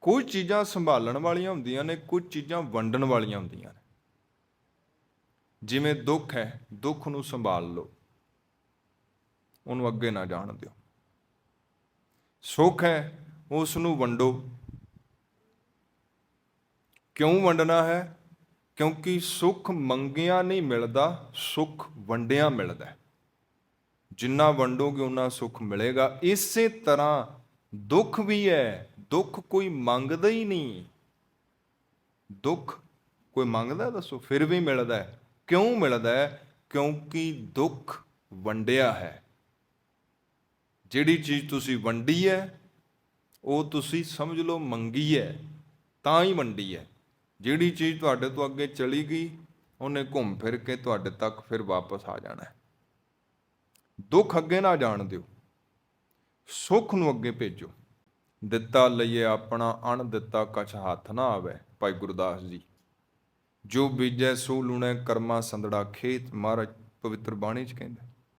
ਕੁਝ ਚੀਜ਼ਾਂ ਸੰਭਾਲਣ ਵਾਲੀਆਂ ਹੁੰਦੀਆਂ ਨੇ, ਕੁਝ ਚੀਜ਼ਾਂ ਵੰਡਣ ਵਾਲੀਆਂ ਹੁੰਦੀਆਂ ਨੇ। ਜਿਵੇਂ ਦੁੱਖ ਹੈ, ਦੁੱਖ ਨੂੰ ਸੰਭਾਲ ਲਓ। ਉਹਨੂੰ ਅੱਗੇ ਨਾ ਜਾਣ ਦਿਓ। ਸੁੱਖ ਹੈ, ਉਸ ਨੂੰ ਵੰਡੋ। ਕਿਉਂ ਵੰਡਣਾ ਹੈ? ਕਿਉਂਕਿ ਸੁੱਖ ਮੰਗਿਆ ਨਹੀਂ ਮਿਲਦਾ, ਸੁੱਖ ਵੰਡਿਆ ਮਿਲਦਾ ਜਿੰਨਾ ਵੰਡੋਗੇ ਉਨਾ ਸੁੱਖ ਮਿਲੇਗਾ। ਇਸੇ ਤਰ੍ਹਾਂ ਦੁੱਖ ਵੀ ਹੈ ਦੁੱਖ ਕੋਈ ਮੰਗਦਾ ਹੀ ਨਹੀਂ। ਦੁੱਖ ਕੋਈ ਮੰਗਦਾ ਦੱਸੋ, ਫਿਰ ਵੀ ਮਿਲਦਾ ਹੈ। ਕਿਉਂ ਮਿਲਦਾ ਹੈ? ਕਿਉਂਕਿ ਦੁੱਖ ਵੰਡਿਆ ਹੈ। ਜਿਹੜੀ ਚੀਜ਼ ਤੁਸੀਂ ਵੰਡੀ ਹੈ, ਉਹ ਤੁਸੀਂ ਸਮਝ ਲਓ ਮੰਗੀ ਹੈ, ਤਾਂ ਹੀ ਵੰਡੀ ਹੈ। ਜਿਹੜੀ ਚੀਜ਼ ਤੁਹਾਡੇ ਤੋਂ ਅੱਗੇ ਚਲੀ ਗਈ, ਉਹਨੇ ਘੁੰਮ ਫਿਰ ਕੇ ਤੁਹਾਡੇ ਤੱਕ ਫਿਰ ਵਾਪਸ ਆ ਜਾਣਾ ਹੈ। ਦੁੱਖ ਅੱਗੇ ਨਾ ਜਾਣ ਦਿਓ। ਸੁੱਖ ਨੂੰ ਅੱਗੇ ਭੇਜੋ। ਦਿੱਤਾ ਲਈਏ ਆਪਣਾ ਅਣ ਦਿੱਤਾ ਕਛ ਹੱਥ ਨਾ ਆਵੇ, ਭਾਈ ਗੁਰਦਾਸ ਜੀ। ਜੋ ਬੀਜੈ ਸੋ ਲੂਣੈ ਕਰਮਾ ਸੰਦੜਾ ਖੇਤ, ਮਹਾਰਾਜ ਪਵਿੱਤਰ ਬਾਣੀ ਚ ਕਹਿੰਦਾ।